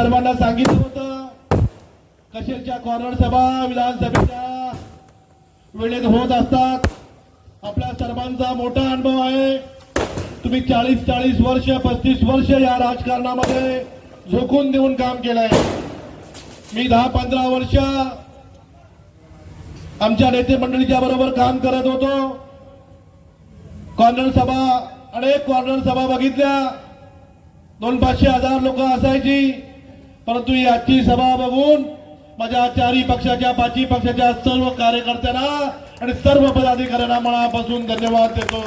सर्वांना सांगितलं होतं. कशेलच्या कॉर्नर सभा विधानसभेच्या वेळेत होत असतात. आपल्या सर्वांचा मोठा अनुभव आहे. तुम्ही चाळीस चाळीस वर्ष पस्तीस वर्ष या राजकारणामध्ये झोकून देऊन काम केलंय. मी दहा पंधरा वर्ष आमच्या नेते मंडळीच्या बरोबर काम करत होतो. कॉर्नर सभा अनेक कॉर्नर सभा बघितल्या. दोन पाचशे हजार लोक असायची. परंतु ही आजची सभा बघून माझ्या चारही पक्षाच्या पाचही पक्षाच्या सर्व कार्यकर्त्यांना आणि सर्व पदाधिकाऱ्यांना मनापासून धन्यवाद देतो.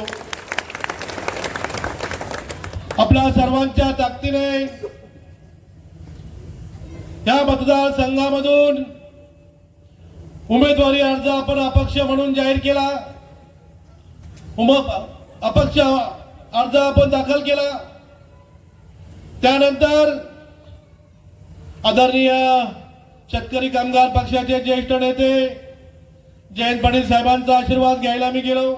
आपल्या सर्वांच्या ताकदीने या मतदारसंघामधून उमेदवारी अर्ज आपण अपक्ष म्हणून जाहीर केला. उम अपक्ष अर्ज आपण दाखल केला. त्यानंतर आदरणीय शेतकरी कामगार पक्षाचे ज्येष्ठ नेते जयंत पाटील साहेबांचा आशीर्वाद घ्यायला मी गेलो.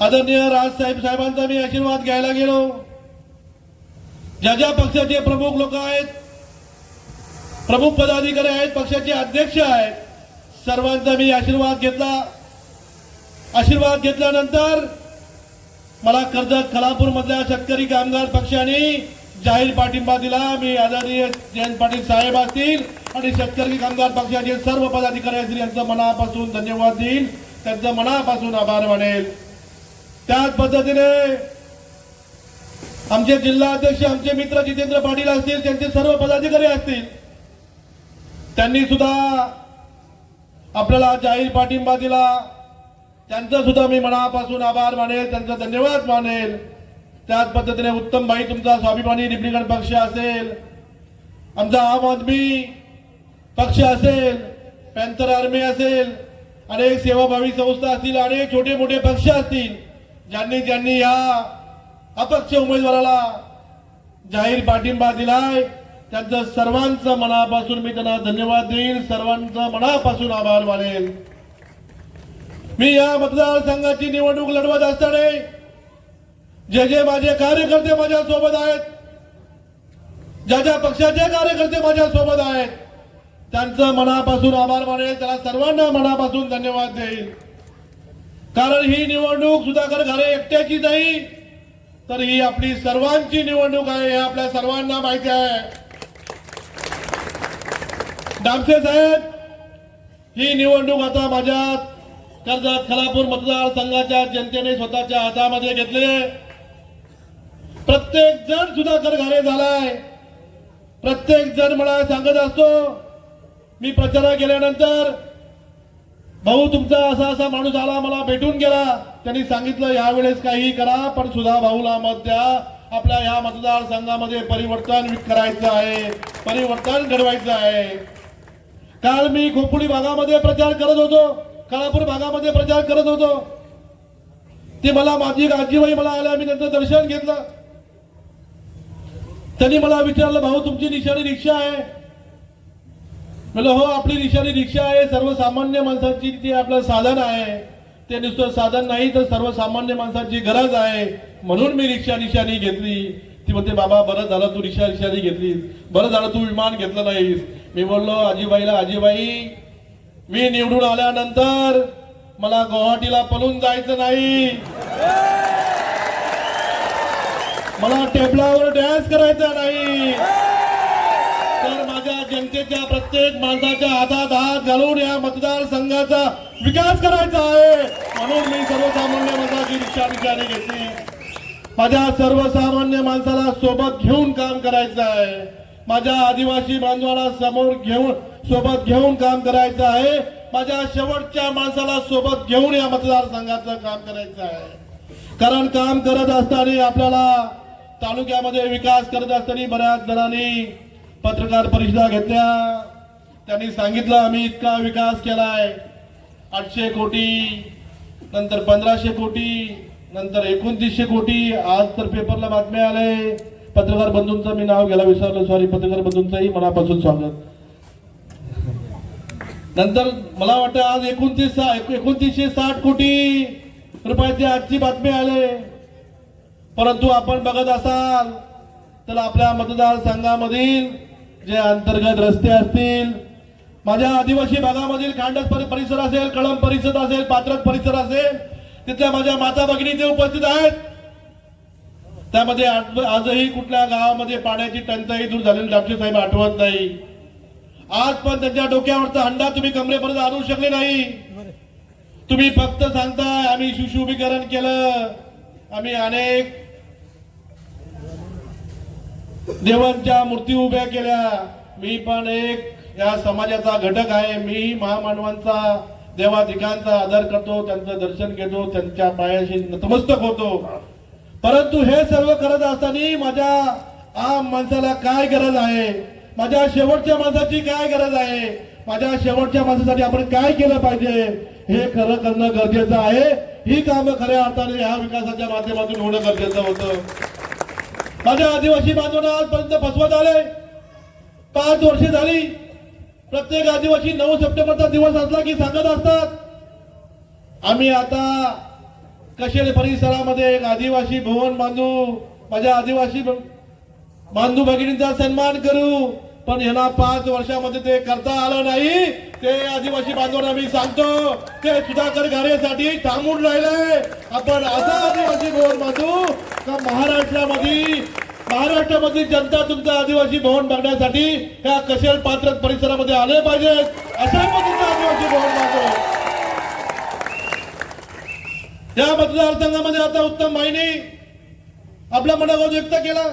आदरणीय राजसाहेब साहेबांचा मी आशीर्वाद घ्यायला गेलो. ज्या ज्या पक्षाचे प्रमुख लोक आहेत प्रमुख पदाधिकारी आहेत पक्षाचे अध्यक्ष आहेत सर्वांचा मी आशीर्वाद घेतला. आशीर्वाद घेतल्यानंतर मला कर्जत खलापूर मधल्या शेतकरी कामगार पक्षाने जाहीर पाठिंबा दिला. मी आदरणीय जयंत पाटील साहेब असतील आणि शेतकरी कामगार पक्षाचे सर्व पदाधिकारी असतील यांचं मनापासून धन्यवाद देईल त्यांचं मनापासून आभार मानेल. त्याच पद्धतीने आमचे जिल्हा अध्यक्ष आमचे मित्र जितेंद्र पाटील असतील त्यांचे सर्व पदाधिकारी असतील त्यांनी सुद्धा आपल्याला जाहीर पाठिंबा दिला. त्यांचा सुद्धा मी मनापासून आभार मानेल त्यांचा धन्यवाद मानेल. त्याच पद्धतीने उत्तम भाई तुमचा स्वाभिमानी रिपब्लिकन पक्ष असेल आमचा आम आदमी पक्ष असेल पॅन्थर आर्मी असेल अनेक सेवाभावी संस्था असतील अनेक छोटे मोठे पक्ष असतील ज्यांनी ज्यांनी या अपक्ष उमेदवाराला जाहीर पाठिंबा दिलाय त्यांचं सर्वांचं मनापासून मी त्यांना धन्यवाद देईल सर्वांचं मनापासून आभार मानेल मी या मतदारसंघाची निवडणूक लढवत असताना जे जे माझे कार्यकर्ते माझ्या सोबत आहेत ज्या ज्या पक्षाचे कार्यकर्ते माझ्या सोबत आहेत त्यांचं मनापासून आभार मानेल त्याला सर्वांना मनापासून धन्यवाद देईल. कारण ही निवडणूक सुधाकर घरे एकट्याची नाही तर ही आपली सर्वांची निवडणूक आहे हे आपल्या सर्वांना माहिती आहे. डामसे साहेब ही निवडणूक आता माझ्या कर्जत खलापूर मतदारसंघाच्या जनतेने स्वतःच्या हातामध्ये घेतले प्रत्येक जण सुधाकर घाले झालाय. प्रत्येक जण मला सांगत असतो मी प्रचारात गेल्यानंतर भाऊ तुमचा असा असा माणूस आला मला भेटून गेला. त्यांनी सांगितलं यावेळेस काही करा पण सुधा भाऊला मत द्या. आपल्या या मतदारसंघामध्ये परिवर्तन करायचं आहे. परिवर्तन घडवायचं आहे. काल मी खोपोली भागामध्ये प्रचार करत होतो काळापूर भागामध्ये प्रचार करत होतो. ते मला माझी आजीबाई मला आल्या मी त्यांचं दर्शन घेतलं. त्यांनी मला विचारलं भाऊ तुमची निशाणी रिक्षा आहे. म्हणलं हो आपली निशाणी रिक्षा आहे. सर्वसामान्य माणसाची ती आपलं साधन आहे. ते नुसतं साधन नाही तर सर्वसामान्य माणसाची गरज आहे. म्हणून मी रिक्षा निशाणी घेतली. ती म्हणते बाबा बरं झालं तू रिक्षा निशाणी घेतलीस. बरं झालं तू विमान घेतलं नाहीस. मी बोललो आजीबाईला आजीबाई मी निवडून आल्यानंतर मला गुवाहाटीला पळून जायचं नाही. मला टेबलावर डॅन्स करायचा नाही. तर माझ्या जनतेच्या प्रत्येक माणसाच्या हातात हात घालून या मतदारसंघाचा विकास करायचा आहे. म्हणून मी सर्वसामान्य माणसाची रिक्षा विचारणी घेतली. माझ्या सर्वसामान्य माणसाला सोबत घेऊन काम करायचं आहे. माझ्या आदिवासी बांधवाला समोर घेऊन सोबत घेऊन काम करायचं आहे. माझ्या शेवटच्या माणसाला सोबत घेऊन या मतदारसंघाचं काम करायचं आहे. कारण काम करत असताना आपल्याला तालुक्यामध्ये विकास करत असताना बऱ्याच जणांनी पत्रकार परिषदा घेतल्या. त्यांनी सांगितलं आम्ही इतका विकास केलाय. आठशे कोटी नंतर पंधराशे कोटी नंतर एकोणतीसशे कोटी. आज तर पेपरला बातम्या आले. पत्रकार बंधूंचं मी नाव घ्यायला विसरलो. सॉरी पत्रकार बंधूंचंही मनापासून स्वागत. नंतर मला वाटतं आज एकोणतीस एकोणतीसशे साठ कोटी रुपयाची आजची बातमी आले. परंतु आपण बघत असाल तर आपल्या मतदारसंघामधील जे अंतर्गत रस्ते असतील माझ्या आदिवासी भागामधील खांडस परिसर असेल कळम परिसर असेल पात्रक परिसर असेल तिथल्या माझ्या माता भगिनी ते उपस्थित आहेत. त्यामध्ये आजही कुठल्या गावामध्ये पाण्याची टंचाई दूर झालेली डापशे साहेब आठवत नाही. आज पण त्यांच्या डोक्यावरचा हंडा तुम्ही कमरेपर्यंत आणू शकले नाही. तुम्ही फक्त सांगताय आम्ही सुशोभीकरण केलं. आम्ही अनेक देवांच्या मूर्ती उभ्या केल्या. मी पण एक या समाजाचा घटक आहे. मी महामानवांचा देवाधिकांचा आदर करतो त्यांचं दर्शन घेतो त्यांच्या पायाशी नतमस्तक होतो. परंतु हे सर्व करत असताना माझ्या आम माणसाला काय गरज आहे? माझ्या शेवटच्या माणसाची काय गरज आहे? माझ्या शेवटच्या माणसासाठी आपण काय केलं पाहिजे? हे खरं करणं गरजेचं आहे. ही कामं खऱ्या अर्थाने ह्या विकासाच्या माध्यमातून होणं गरजेचं होतं. माझ्या आदिवासी बांधवांना आजपर्यंत फसवत आले. पाच वर्षे झाली. प्रत्येक आदिवासी नऊ सप्टेंबरचा दिवस असला की सांगत असतात. आम्ही आता कशेल परिसरामध्ये एक आदिवासी भवन बांधू माझ्या आदिवासी बांधू भगिनींचा सन्मान करू. पण ह्याला पाच वर्षामध्ये ते करता आलं नाही. ते आदिवासी बांधवांना मी सांगतो ते सुधाकर घारेसाठी थांबून राहिले. आपण असा आदिवासी भवन बांधू का महाराष्ट्रामध्ये? महाराष्ट्रामधील जनता तुमचं आदिवासी भवन बघण्यासाठी त्या कशेल पात्र परिसरामध्ये आले पाहिजेत अशा पद्धतीचं आदिवासी भवन बांधू. या मतदारसंघामध्ये आता उत्तम माहिनी आपला मनोगत व्यक्त केला.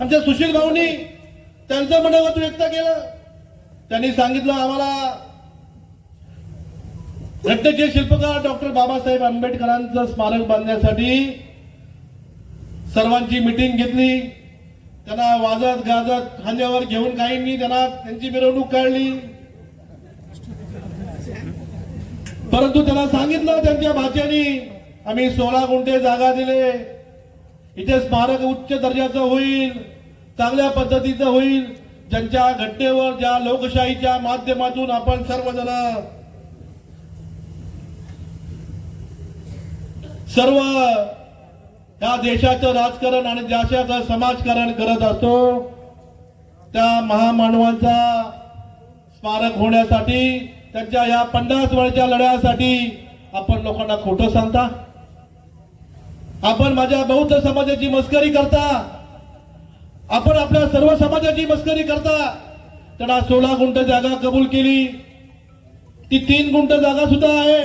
आमच्या सुशील भाऊनी त्यांचं मनोगत व्यक्त केलं. त्यांनी सांगितलं आम्हाला घटनेचे शिल्पकार डॉक्टर बाबासाहेब आंबेडकरांचं स्मारक बांधण्यासाठी सर्वांची मिटिंग घेतली. त्यांना वाजत गाजत खांद्यावर घेऊन काहींनी त्यांना त्यांची मिरवणूक काढली. परंतु त्यांना सांगितलं त्यांच्या भाच्यानी आम्ही सोळा गुंठे जागा दिले. इथे स्मारक उच्च दर्जाचं होईल. चांगल्या पद्धतीचं होईल. ज्यांच्या घटनेवर ज्या लोकशाहीच्या माध्यमातून आपण सर्वजण सर्व या देशाचं राजकारण आणि देशाचं समाजकारण करत असतो त्या महामानवांचा स्मारक होण्यासाठी त्यांच्या या पन्नास वर्षाच्या लढ्यासाठी आपण लोकांना खोटं सांगता. आपण माझ्या बौद्ध समाजाची मस्करी करता. आपण आपल्या सर्व समाजाची मस्करी करता. त्यांना सोळा गुंठ जागा कबूल केली. ती तीन गुंठ जागा सुद्धा आहे.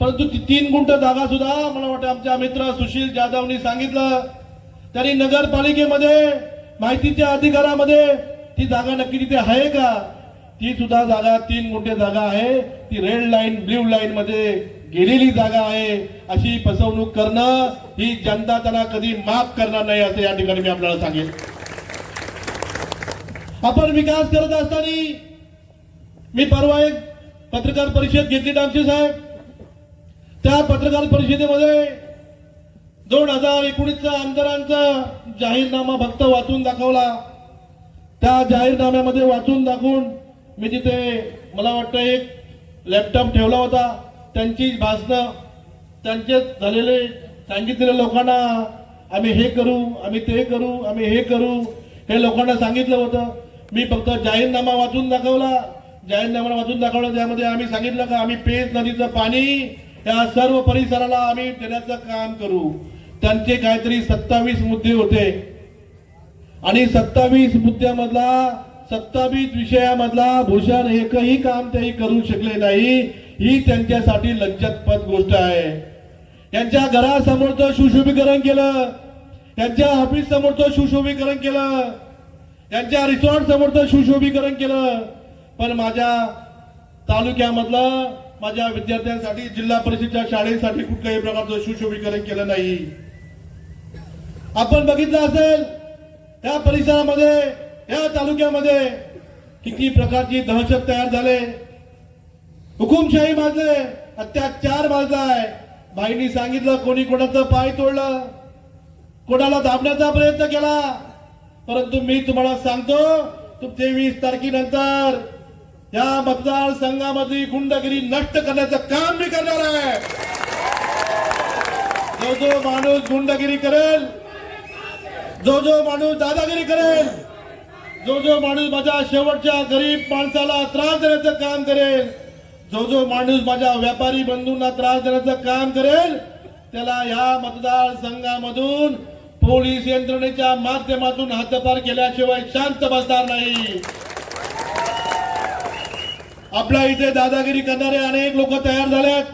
परंतु ती तीन गुंठ जागा सुद्धा मला वाटतं आमच्या मित्र सुशील जाधवनी सांगितलं. त्यांनी नगरपालिकेमध्ये माहितीच्या अधिकारामध्ये ती जागा नक्की तिथे आहे का? ती सुद्धा जागा तीन गुंठे जागा आहे. ती रेड लाईन ब्ल्यू लाईन मध्ये गेलेली जागा आहे अशी फसवणूक करणं ही जनता त्यांना कधी माफ करणार नाही असं या ठिकाणी मी आपल्याला सांगेन. आपण विकास करत असताना मी परवा एक पत्रकार परिषद घेतली डामशे साहेब. त्या पत्रकार परिषदेमध्ये दोन हजार एकोणीसचा आमदारांचा जाहीरनामा फक्त वाचून दाखवला. त्या जाहीरनाम्यामध्ये वाचून दाखवून मी तिथे मला वाटतं एक लॅपटॉप ठेवला होता. त्यांची भाषणं त्यांचे झालेले सांगितलेल्या लोकांना आम्ही हे करू आम्ही ते करू आम्ही हे करू हे लोकांना सांगितलं होतं. मी फक्त जाहीरनामा वाचून दाखवला. जाहीरनामा वाचून दाखवला त्यामध्ये आम्ही सांगितलं का आम्ही पेज नदीचं पाणी या सर्व परिसराला आम्ही देण्याचं काम करू. त्यांचे काहीतरी सत्तावीस मुद्दे होते. आणि सत्तावीस मुद्द्यामधला सत्तावीस विषयामधला भूषण एकही काम तेही करू शकले नाही. ही त्यांच्यासाठी लज्जतपद गोष्ट आहे. त्यांच्या घरासमोरचं सुशोभीकरण केलं. त्यांच्या ऑफिस समोरचं सुशोभीकरण केलं. यांच्या रिसॉर्ट समोरचं सुशोभीकरण केलं. पण माझ्या तालुक्यामधलं माझ्या विद्यार्थ्यांसाठी जिल्हा परिषदच्या शाळेसाठी कुठल्याही प्रकारचं सुशोभीकरण केलं नाही. आपण बघितलं असेल या परिसरामध्ये या तालुक्यामध्ये किती प्रकारची दहशत तयार झाले. हुकुमशाही माजले अत्याचार माजलाय बाईंनी सांगितलं कोणी कोणाचं पाय तोडलं? कोणाला दाबण्याचा प्रयत्न केला? परंतु मी तुम्हाला सांगतो तुमचे तेवीस तारखेनंतर या मतदारसंघामध्ये गुंडगिरी नष्ट करण्याचं काम मी करणार आहे. जो जो माणूस गुंडगिरी करेल जो जो माणूस दादागिरी करेल जो जो माणूस माझ्या शेवटच्या गरीब माणसाला त्रास देण्याचं काम करेल जो जो माणूस माझ्या व्यापारी बंधूंना त्रास देण्याचं काम करेल त्याला या मतदारसंघामधून पोलीस यंत्रणेच्या माध्यमातून हद्दपार केल्याशिवाय शांत बसणार नाही. आपल्या इथे दादागिरी करणारे अनेक लोक तयार झालेत.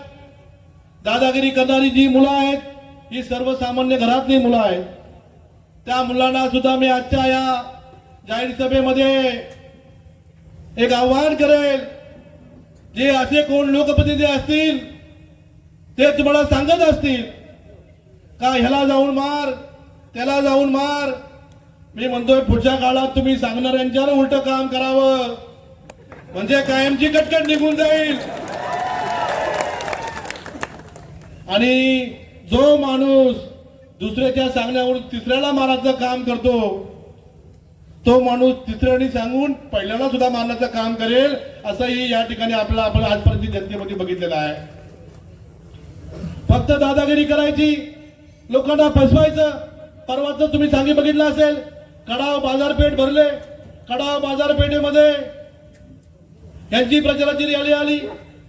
दादागिरी करणारी जी मुलं आहेत ही सर्वसामान्य घरातली मुलं आहेत. त्या मुलांना सुद्धा मी आजच्या या जाहीर सभेमध्ये एक आव्हान करेल. जे असे कोण लोकप्रतिनिधी असतील ते तुम्हाला सांगत असतील का ह्याला जाऊन मार त्याला जाऊन मार. मी म्हणतोय पुढच्या काळात तुम्ही सांगणाऱ्यांच्यावर उलट काम करावं. म्हणजे कायमची कटकट निघून जाईल. आणि जो माणूस दुसऱ्याच्या सांगण्यावरून तिसऱ्याला मारायचं काम करतो तो माणूस तिसऱ्याने सांगून पहिल्याला सुद्धा मारण्याचं काम करेल. असंही या ठिकाणी आपल्याला आपण आजपर्यंत जनतेमध्ये बघितलेलं आहे. फक्त दादागिरी करायची लोकांना फसवायचं परवाच तुम्ही सांगी बघितलं असेल कडाव बाजारपेठ भरले कडाव बाजारपेठेमध्ये यांची प्रचाराची रॅली आली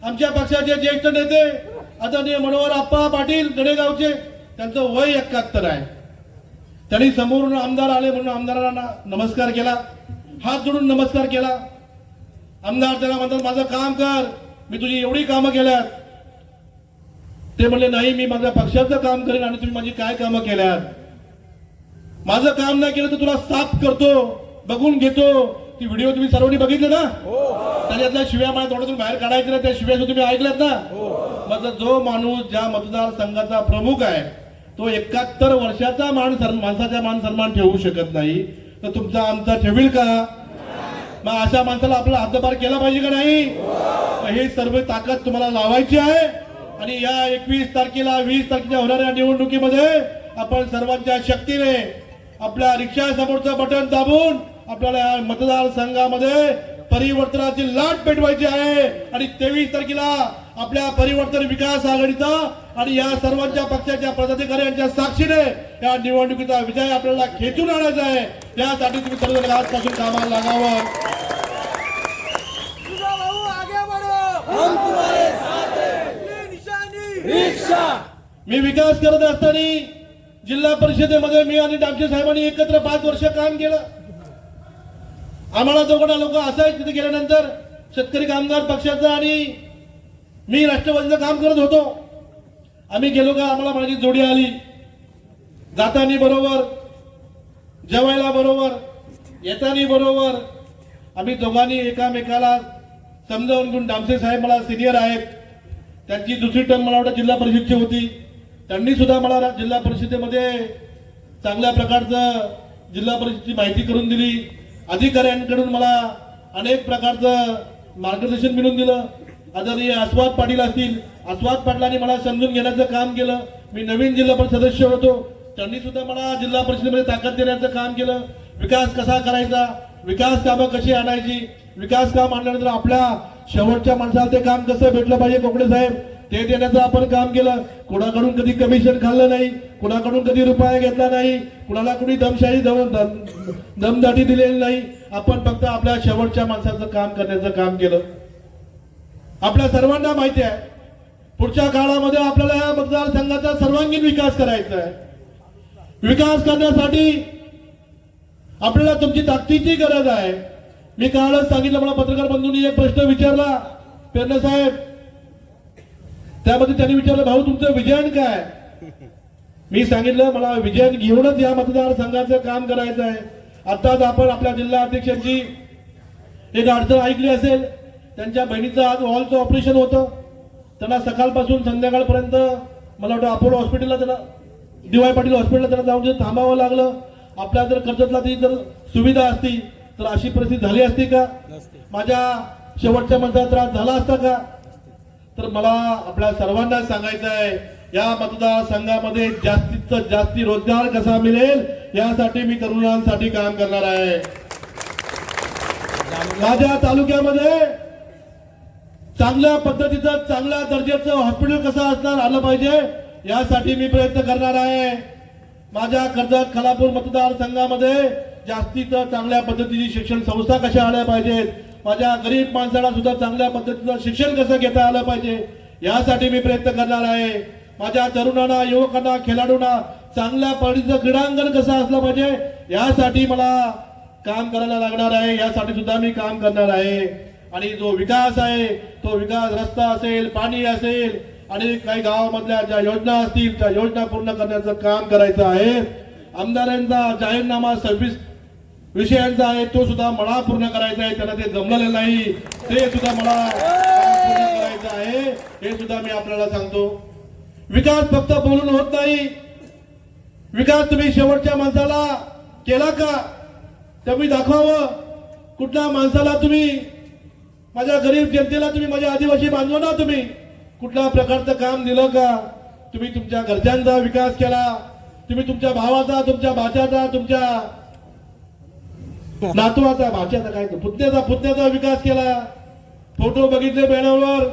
आमच्या पक्षाचे ज्येष्ठ नेते आदरणीय मनोहर आप्पा पाटील गडेगावचे त्यांचं वय एकाहत्तर आहे. त्यांनी समोरून आमदार आले म्हणून आमदारांना नमस्कार केला हात जोडून नमस्कार केला. आमदार त्याला म्हणतात माझं काम कर. मी तुझी एवढी कामं केल्यात. ते म्हणले नाही मी माझ्या पक्षाचं काम करेन आणि तुम्ही माझी काय कामं केल्यात? माझं काम नाही केलं तर तुला साफ करतो बघून घेतो. ती व्हिडिओ तुम्ही सर्वांनी बघितले ना? त्याच्यातल्या शिव्या मला तोंडातून बाहेर काढायच्या ना त्या शिव्या सुद्धा तुम्ही ऐकल्यात ना? माझा जो माणूस ज्या मतदारसंघाचा प्रमुख आहे तो एकाहत्तर वर्षाचा मान माणसाचा मान सन्मान ठेवू शकत नाही. तर तुमचा आमचा ठेवील का? मग अशा माणसाला आपला हद्दपार केला पाहिजे का नाही? हे सर्व ताकद तुम्हाला लावायची आहे. आणि या एकवीस तारखेला वीस तारखेच्या होणाऱ्या निवडणुकीमध्ये आपण सर्वांच्या शक्तीने आपल्या रिक्षा समोरचं बटन दाबून आपल्याला या मतदारसंघामध्ये परिवर्तनाची लाट पेटवायची आहे. आणि तेवीस तारखेला आपल्या परिवर्तन विकास आघाडीचा आणि या सर्वांच्या पक्षाच्या पदाधिकाऱ्यांच्या साक्षीने या निवडणुकीचा विजय आपल्याला खेचून आणायचा आहे. त्यासाठी तुम्ही सर्वजण आजपासून कामाला लागावं. मी विकास करत असताना जिल्हा परिषदेमध्ये मी आणि डामशे साहेबांनी एकत्र पाच वर्ष काम केलं. आम्हाला दोघांना लोक असायचे तिथे गेल्यानंतर शेतकरी कामगार पक्षाचं आणि मी राष्ट्रवादीचं काम करत होतो. आम्ही गेलो का आम्हाला माझी जोडी आली. जातानी बरोबर जेवायला बरोबर येतानी बरोबर. आम्ही दोघांनी एकामेकाला समजावून घेऊन डामसे साहेब मला सिनियर आहेत. त्यांची दुसरी टर्म मला वाटतं जिल्हा परिषदची होती. त्यांनी सुद्धा मला जिल्हा परिषदेमध्ये चांगल्या प्रकारचं जिल्हा परिषदची माहिती करून दिली. अधिकाऱ्यांकडून मला अनेक प्रकारचं मार्गदर्शन मिळून दिलं. आदरणीय आस्वाद पाटील असतील आस्वाद पाटलांनी मला समजून घेण्याचं काम केलं. मी नवीन जिल्हा परिषद सदस्य होतो. त्यांनी सुद्धा मला जिल्हा परिषदेमध्ये ताकद देण्याचं काम केलं. विकास कसा करायचा? विकास कामं कशी आणायची? विकास काम आणल्यानंतर आपल्या शेवटच्या माणसाला ते काम कसं भेटलं पाहिजे कोकणे साहेब? ते देण्याचं आपण काम केलं. कुणाकडून कधी कमिशन खाल्लं नाही? कुणाकडून कधी रुपया घेतला नाही? कुणाला कुणी दमशाही दमदाटी दिलेली नाही? आपण फक्त आपल्या शेवटच्या माणसाचं काम करण्याचं काम केलं. आपल्या सर्वांना माहिती आहे. पुढच्या काळामध्ये आपल्याला या मतदारसंघाचा सर्वांगीण विकास करायचा आहे. विकास करण्यासाठी आपल्याला तुमची ताकदीची गरज आहे. मी कालच सांगितलं मला पत्रकार बंधूंनी एक प्रश्न विचारला. पेरणे साहेब त्यामध्ये त्यांनी विचारलं भाऊ तुमचं विजयन काय? मी सांगितलं मला विजयन घेऊनच या मतदारसंघाचं काम करायचं आहे. आताच आपण आपल्या जिल्हा अध्यक्षांची एक अडचण ऐकली असेल. त्यांच्या बहिणीचं आज हॉलचं ऑपरेशन होतं. त्यांना सकाळपासून संध्याकाळपर्यंत मला वाटतं अपोलो हॉस्पिटलला त्यांना डी वाय पाटील हॉस्पिटलला त्यांना जाऊन थांबावं लागलं. आपल्या जर कर्जतला ती जर सुविधा असती तर अशी परिस्थिती झाली असती का? माझ्या शेवटच्या माणसाला त्रास झाला असता का? तर मला आपल्या सर्वांना सांगायचं आहे या मतदारसंघामध्ये जास्तीत जास्ती रोजगार कसा मिळेल यासाठी मी तरुणांसाठी काम करणार आहे. माझ्या तालुक्यामध्ये चांगल्या पद्धतीचं चांगल्या दर्जाचं हॉस्पिटल कसं असणार आलं पाहिजे यासाठी मी प्रयत्न करणार आहे. माझ्या कर्जत खालापूर मतदारसंघामध्ये जास्तीत चांगल्या पद्धतीची शिक्षण संस्था कशा आल्या पाहिजेत? माझ्या गरीब माणसाला सुद्धा चांगल्या पद्धतीचं शिक्षण कसं घेता आलं पाहिजे? यासाठी मी प्रयत्न करणार आहे. माझ्या तरुणांना युवकांना खेळाडूंना चांगल्या पद्धतीचं क्रीडांगण कसं असलं पाहिजे? यासाठी मला काम करायला लागणार आहे. यासाठी सुद्धा मी काम करणार आहे. आणि जो विकास आहे तो विकास रस्ता असेल पाणी असेल आणि काही गावामधल्या ज्या योजना असतील त्या योजना पूर्ण करण्याचं काम करायचं आहे. आमदारांचा जाहीरनामा सव्वीस विषयांचा आहे तो सुद्धा मला पूर्ण करायचा आहे त्यांना ते जमलेलं नाही. ते सुद्धा मला पूर्ण करायचं आहे हे सुद्धा मी आपल्याला सांगतो. विकास फक्त बोलून होत नाही. विकास तुम्ही शेवटच्या माणसाला केला का? तुम्ही दाखवावं. कुठल्या माणसाला तुम्ही? माझ्या गरीब जनतेला तुम्ही माझ्या आदिवासी बांधवांना तुम्ही कुठल्या प्रकारचं काम दिलं का? तुम्ही तुमच्या घरच्यांचा विकास केला. तुम्ही तुमच्या भावाचा तुमच्या भाच्याचा तुमच्या नातवाचा भाच्याचा काय पुतण्याचा पुतण्याचा विकास केला. फोटो बघितले बॅनरवर.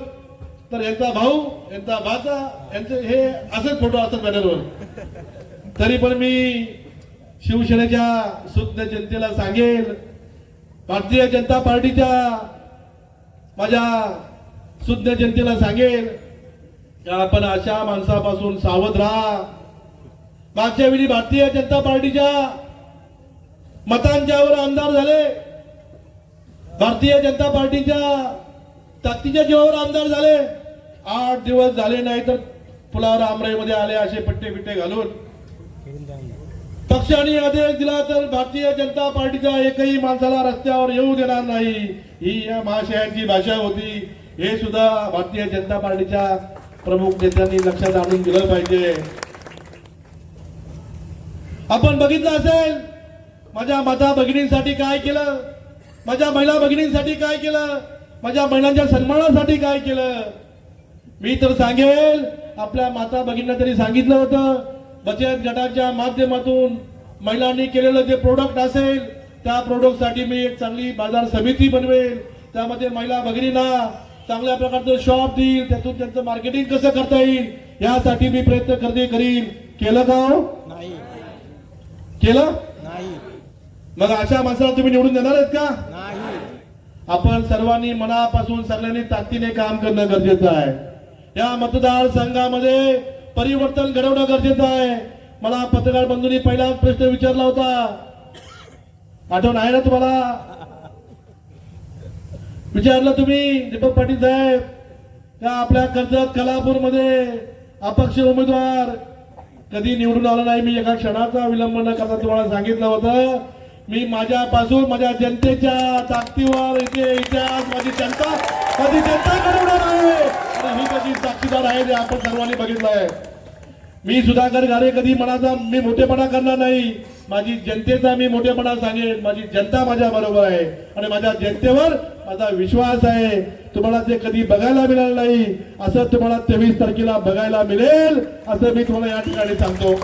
तर यांचा भाऊ यांचा भाचा यांचे हे असेच फोटो असतात बॅनरवर. तरी पण मी शिवसेनेच्या शुद्ध जनतेला सांगेल भारतीय जनता पार्टीच्या माझ्या शुद्ध जनतेला सांगेल की आपण अशा माणसापासून सावध राहा. मागच्या वेळी भारतीय जनता पार्टीच्या मतांच्यावर आमदार झाले. भारतीय जनता पार्टीच्या ताकदीच्या जीवावर आमदार झाले. आठ दिवस झाले नाही तर पुलावर आमराईमध्ये आले असे पट्टे बिट्टे घालून. पक्षाने आदेश दिला तर भारतीय जनता पार्टीच्या एकही माणसाला रस्त्यावर येऊ देणार नाही. ही या महाशयांची भाषा होती. हे सुद्धा भारतीय जनता पार्टीच्या प्रमुख नेत्यांनी लक्षात आणून दिलं पाहिजे. आपण बघितलं असेल माझ्या माता भगिनींसाठी काय केलं? माझ्या महिला भगिनींसाठी काय केलं? माझ्या महिलांच्या सन्मानासाठी काय केलं? मी तर सांगेल आपल्या माता भगिनींना तरी सांगितलं होतं. बचत गटाच्या माध्यमातून महिलांनी केलेलं जे प्रोडक्ट असेल त्या प्रोडक्टसाठी मी एक चांगली बाजार समिती बनवेल. त्यामध्ये महिला भगिनींना चांगल्या प्रकारचं शॉप देईल त्यातून त्यांचं मार्केटिंग कसं करता येईल यासाठी मी प्रयत्न करते करीन. केलं का हो? नाही. केलं? मग अशा माणसाला तुम्ही निवडून देणार आहेत का? नाही. आपण सर्वांनी मनापासून सगळ्यांनी ताकदीने काम करणं गरजेचं आहे. या मतदारसंघामध्ये परिवर्तन घडवणं गरजेचं आहे. मला पत्रकार बंधूंनी पहिला प्रश्न विचारला होता. आठवण आहे ना तुम्हाला? विचारलं तुम्ही दीपक पाटील साहेब का आपल्या कर्जत कलापूरमध्ये अपक्ष उमेदवार. कधी निवडून आला नाही मी एका क्षणाचा विलंब न करता तुम्हाला सांगितलं होतं. मी माझ्यापासून माझ्या जनतेच्या ताकदीवर इथे इतिहास माझी जनता माझी जनता घडवणार आहे. आणि ही कधी साक्षीदार आहे जे आपण सर्वांनी बघितलं आहे. मी सुधाकर गारे कधी मनाचा मी मोठेपणा करणार नाही. माझी जनतेचा मी मोठेपणा सांगेन. माझी जनता माझ्या बरोबर आहे. आणि माझ्या जनतेवर माझा विश्वास आहे. तुम्हाला ते कधी बघायला मिळालं नाही. असं तुम्हाला तेवीस तारखेला बघायला मिळेल. असं मी तुम्हाला या ठिकाणी सांगतो.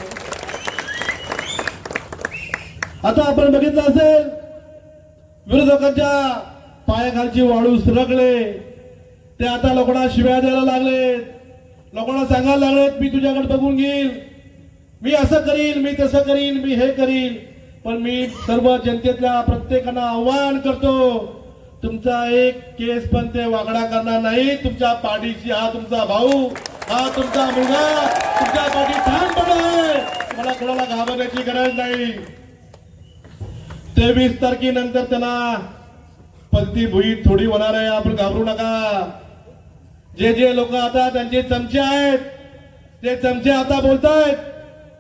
आता आपण बघितलं असेल विरोधकांच्या पायाखालची वाळू सरकले. ते आता लोकांना शिव्या द्यायला लागले. लोकांना सांगायला लागलेत मी तुझ्याकडे बघून घेईल मी असं करीन मी तसं करीन मी हे करीन. पण मी सर्व जनतेतल्या प्रत्येकांना आव्हान करतो तुमचा एक केस पण ते वागडा करणार नाही. तुमच्या पाठीशी हा तुमचा भाऊ हा तुमचा मुलगा तुमच्या पाठी ठामपणा आहे. मला कोणाला घाबरण्याची गरज नाही. तेवीस तारखेनंतर त्यांना पलती भुई थोडी होणार आहे. आपण घाबरू नका. जे जे लोक आता त्यांचे चमचे आहेत ते चमचे आता बोलतायत.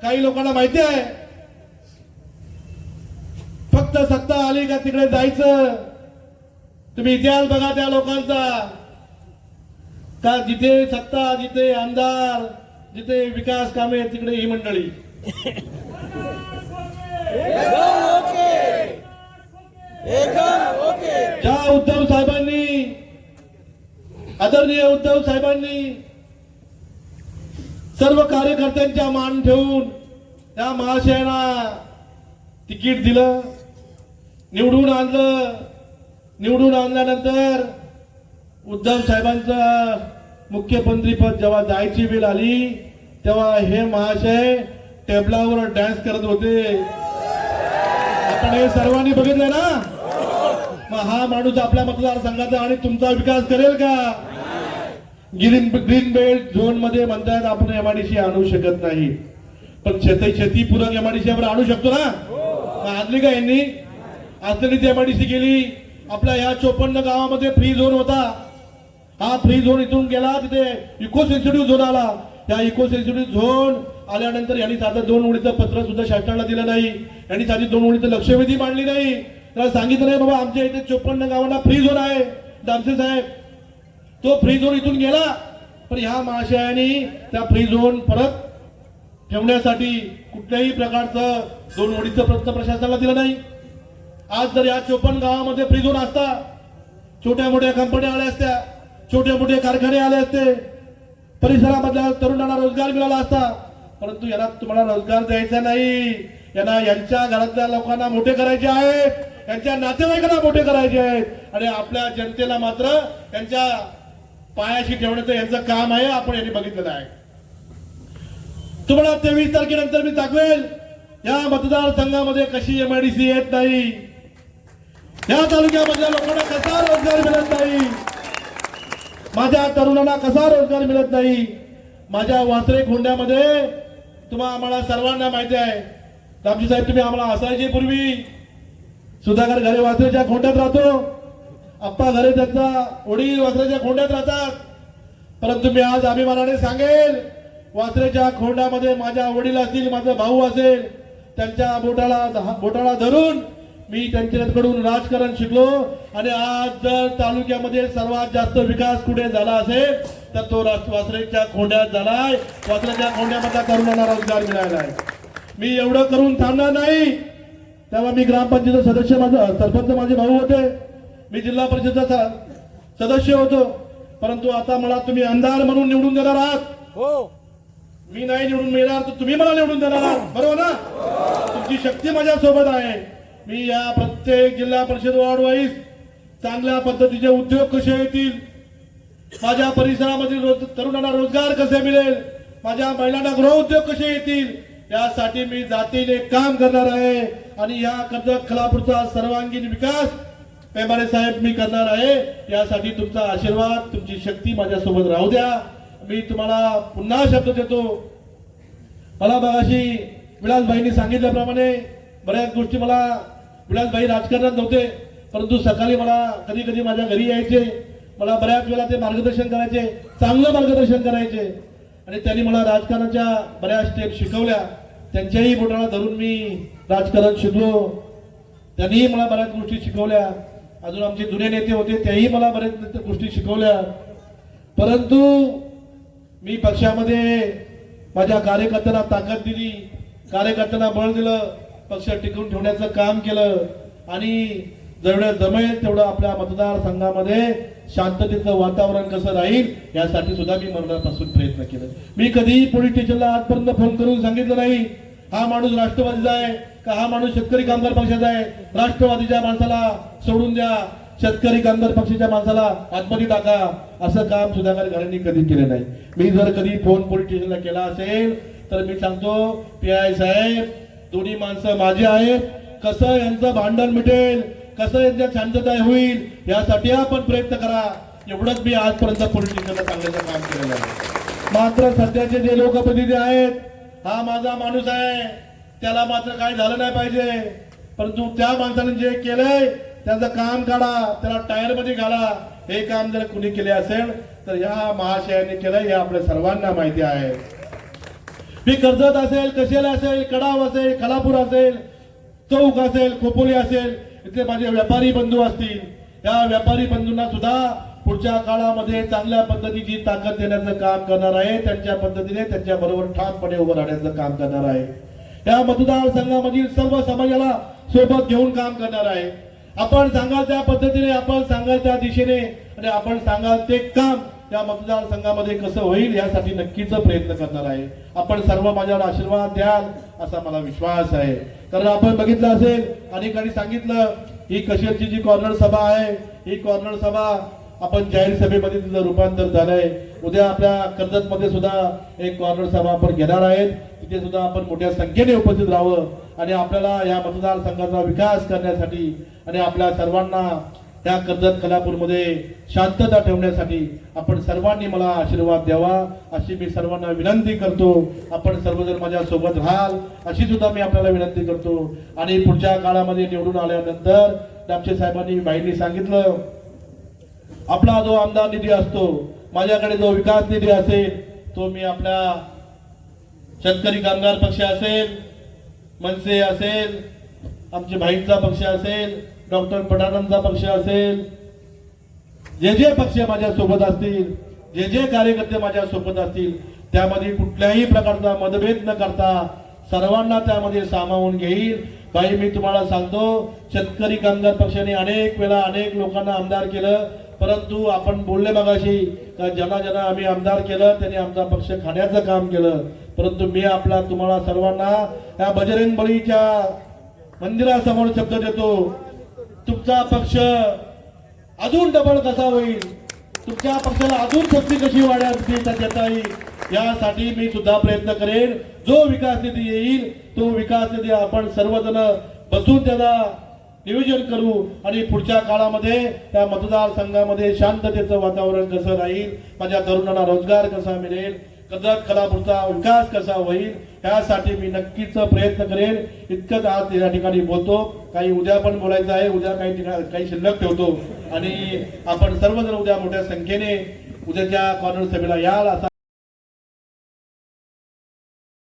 काही लोकांना माहिती आहे. फक्त सत्ता आली का तिकडे जायचं? तुम्ही इतिहास बघा त्या लोकांचा. का जिथे सत्ता जिथे आमदार जिथे विकास कामे तिकडे ही मंडळी. ज्या उद्धव साहेबांनी आदरणीय उद्धव साहेबांनी सर्व कार्यकर्त्यांच्या मान ठेवून त्या महाशयाला तिकीट दिलं निवडून आणलं. निवडून आणल्यानंतर उद्धव साहेबांचं मुख्यमंत्रीपद जेव्हा जायची वेळ आली तेव्हा हे महाशय टेबलावर डान्स करत होते. आपण हे सर्वांनी बघितलंय ना? मग हा माणूस आपल्या मतदारसंघाचा आणि तुमचा विकास करेल का? ग्रीन ग्रीन बेल्ट झोनमध्ये म्हणतात आपण एमआयडीसी आणू शकत नाही. पण शेती शेतीपूरक एमआयडीसी आपण आणू शकतो ना? आणली का यांनी? असलेलीच एमआयडीसी गेली. आपल्या ह्या चोपन्न गावामध्ये फ्री झोन होता. हा फ्री झोन इथून गेला तिथे इको सेन्सिटिव्ह झोन आला. त्या इको सेन्सिटिव्ह झोन आल्यानंतर यांनी साधं दोन ओळीचं पत्र सुद्धा शासनाला दिलं नाही. यांनी साधी दोन ओळीचं लक्षवेधी मांडली नाही. त्याला सांगितलं नाही बाबा आमच्या इथे चोपन्न गावांना फ्री झोन आहे. दामसे साहेब तो फ्री झोन इथून गेला. पण ह्या महाशयानी त्या फ्री झोन परत ठेवण्यासाठी कुठल्याही प्रकारचं दोन ओळीचं प्रश्न प्रशासनाला दिलं नाही. आज जर या चोपन्न गावामध्ये फ्री झोन असता छोट्या मोठ्या कंपन्या आल्या असत्या छोटे मोठे कारखाने आले असते परिसरामधल्या तरुणांना रोजगार मिळाला असता परंतु यांना तुम्हाला रोजगार द्यायचा नाही. यांना यांच्या घरातल्या लोकांना मोठे करायचे आहेत. यांच्या नातेवाईकांना मोठे करायचे आहेत. आणि आपल्या जनतेला मात्र यांच्या पायाशी ठेवण्याचं यांचं काम आहे आपण यांनी बघितलेलं आहे. तुम्हाला तेवीस तारखेनंतर मी दाखवेल या मतदारसंघामध्ये कशी एमआयडीसी येत नाही. या तालुक्यामधल्या लोकांना कसा रोजगार मिळत नाही. माझ्या तरुणांना कसा रोजगार मिळत नाही. माझ्या वासरे खोंड्यामध्ये तुम्हाला आम्हाला सर्वांना माहिती आहे. दामजी साहेब तुम्ही आम्हाला असायचे पूर्वी. सुधाकर घरे वासरेच्या खोंड्यात राहतो. आप्पा घरे त्यांचा वडील वासरेच्या खोंड्यात राहतात. परंतु मी आज अभिमानाने सांगेल वासरेच्या खोंडामध्ये माझ्या वडील असतील माझा भाऊ असेल त्यांच्या बोटाला बोटाला धरून मी त्यांच्याकडून राजकारण शिकलो आणि आज जर तालुक्यामध्ये सर्वात जास्त विकास कुठे झाला असेल तर तो वासरेच्या खोंड्यात झालाय. वासरेच्या खोंड्यामधल्या तरुणांना रोजगार मिळाला आहे. मी एवढं करून थांबणार नाही. तेव्हा मी ग्रामपंचायत सदस्य माझा सरपंच माझे भाऊ होते. मी जिल्हा परिषदेचा सदस्य होतो. परंतु आता मला तुम्ही आमदार म्हणून निवडून देणार आहात. हो. मी नाही निवडून मिळणार तर तुम्ही मला निवडून देणार आहात. बरोबर ना? तुमची शक्ती माझ्या सोबत आहे. मी या प्रत्येक जिल्हा परिषद वॉर्ड वाईज चांगल्या पद्धतीचे उद्योग कसे येतील? माझ्या परिसरामधील रोज तरुणांना रोजगार कसे मिळेल? माझ्या महिलांना गृहउद्योग कसे येतील? यासाठी मी जातीने काम करणार आहे आणि या कर्जत खलापूरचा सर्वांगीण विकास पेमारे साहेब मी करणार आहे. यासाठी तुमचा आशीर्वाद तुमची शक्ती माझ्यासोबत राहू द्या. मी तुम्हाला पुन्हा शब्द देतो. मला मगाशी विलासभाईंनी सांगितल्याप्रमाणे बऱ्याच गोष्टी मला विलासभाई राजकारणात नव्हते परंतु सकाळी मला कधी कधी माझ्या घरी यायचे मला बऱ्याच वेळा ते मार्गदर्शन करायचे चांगलं मार्गदर्शन करायचे. आणि त्यांनी मला राजकारणाच्या बऱ्याच स्टेप शिकवल्या. त्यांच्याही बोटाला धरून मी राजकारण शिकलो. त्यांनीही मला बऱ्याच गोष्टी शिकवल्या. अजून आमचे जुने नेते होते त्याही मला बऱ्याच गोष्टी शिकवल्या. परंतु मी पक्षामध्ये माझ्या कार्यकर्त्यांना ताकद दिली कार्यकर्त्यांना बळ दिलं. पक्ष टिकवून ठेवण्याचं काम केलं. आणि जेवढं जमेल तेवढं आपल्या मतदारसंघामध्ये शांततेचं वातावरण कसं राहील यासाठी सुद्धा मी मरणापासून प्रयत्न केला. मी कधीही पोलीस स्टेशनला आजपर्यंत फोन करून सांगितलं नाही हा माणूस राष्ट्रवादीचा आहे का हा माणूस शेतकरी कामगार पक्षाचा आहे? राष्ट्रवादीच्या माणसाला सोडून द्या शेतकरी कामगार पक्षाच्या माणसाला आतमध्ये टाका. असं काम सुधाकर घरांनी कधी केलं नाही. मी जर कधी फोन पोलीस स्टेशनला केला असेल तर मी सांगतो पी आय साहेब दोन्ही माणसं माझी आहेत. कसं यांचं भांडण मिटेल कसं यांच्या शांतता होईल यासाठी आपण प्रयत्न करा. एवढंच मी आजपर्यंत पोलीस स्टेशनला सांगण्याचं काम केलेलं आहे. मात्र सध्याचे जे लोकप्रतिनिधी आहेत हा माझा माणूस आहे. त्याला मात्र काय झालं नाही पाहिजे. परंतु त्या माणसाने जे केलंय त्याचं काम काढा. त्याला टायरमध्ये घाला. हे काम जर कुणी केले असेल तर या महाशयाने केलं हे आपल्या सर्वांना माहिती आहे. मी कर्जत असेल कशेला असेल कडाव असेल खलापूर असेल चौक असेल खोपोली असेल इथले माझे व्यापारी बंधू असतील या व्यापारी बंधूंना सुद्धा पुढच्या काळामध्ये चांगल्या पद्धतीची ताकद देण्याचं काम करणार आहे. त्यांच्या पद्धतीने त्यांच्या बरोबर ठामपणे उभं राहण्याचं काम करणार आहे. या मतदारसंघामधील सर्व समाजाला सोबत घेऊन काम करणार आहे. आपण सांगाल त्या पद्धतीने आपण सांगाल त्या दिशेने आणि आपण सांगाल ते काम त्या मतदारसंघामध्ये कसं होईल यासाठी नक्कीच प्रयत्न करणार आहे. आपण सर्व माझ्यावर आशीर्वाद द्याल असा मला विश्वास आहे. कारण आपण बघितलं असेल अनेकांनी सांगितलं ही कशेरची जी कॉर्नर सभा आहे ही कॉर्नर सभा आपण जाहीर सभेमध्ये तिचं रूपांतर झालंय. उद्या आपल्या कर्जतमध्ये सुद्धा एक कॉर्नर सभा आपण घेणार आहेत. तिथे सुद्धा आपण मोठ्या संख्येने उपस्थित राहावं आणि आपल्याला या मतदारसंघाचा विकास करण्यासाठी आणि आपल्या सर्वांना त्या कर्जत कलापूरमध्ये शांतता ठेवण्यासाठी आपण सर्वांनी मला आशीर्वाद द्यावा अशी मी सर्वांना विनंती करतो. आपण सर्वजण माझ्यासोबत राहाल अशी सुद्धा मी आपल्याला विनंती करतो. आणि पुढच्या काळामध्ये निवडून आल्यानंतर डापचे साहेबांनी बाईंनी सांगितलं आपला जो आमदार निधी असतो माझ्याकडे जो विकास निधी असेल तो मी आपल्या शेतकरी कामगार पक्ष असेल मनसे असेल आमचे भाईंचा पक्ष असेल डॉक्टर पठाणांचा पक्ष असेल जे जे पक्ष माझ्या सोबत असतील जे जे कार्यकर्ते माझ्या सोबत असतील त्यामध्ये कुठल्याही प्रकारचा मतभेद न करता सर्वांना त्यामध्ये सामावून घेईल. बाई मी तुम्हाला सांगतो शेतकरी कामगार पक्षाने अनेक वेळा अनेक लोकांना आमदार केलं परंतु आपण बोलले बघाशी का ज्यांना ज्यांना आम्ही आमदार केलं त्यांनी आमचा पक्ष खाण्याचं काम केलं. परंतु मी आपला तुम्हाला सर्वांना या बजरंग बळीच्या मंदिरासमोर शब्द देतो. तुमचा पक्ष अजून डबल कसा होईल? तुमच्या पक्षाला अजून शक्ती कशी वाढायची देता येईल यासाठी मी सुद्धा प्रयत्न करेन. जो विकास निधी येईल तो विकास निधी आपण सर्वजण बसून त्याला नियोजन करू आणि पुढच्या काळामध्ये त्या मतदारसंघामध्ये शांततेचं वातावरण कसं राहील माझ्या तरुणांना रोजगार कसा मिळेल कर्जत कलापूरचा विकास कसा होईल यासाठी मी नक्कीच प्रयत्न करेन. इतकंच आज या ठिकाणी बोलतो. काही उद्या पण बोलायचं आहे. उद्या काही ठिकाणी काही शिल्लक ठेवतो. आणि आपण सर्वजण उद्या मोठ्या संख्येने उद्याच्या कॉर्नर सभेला याल असा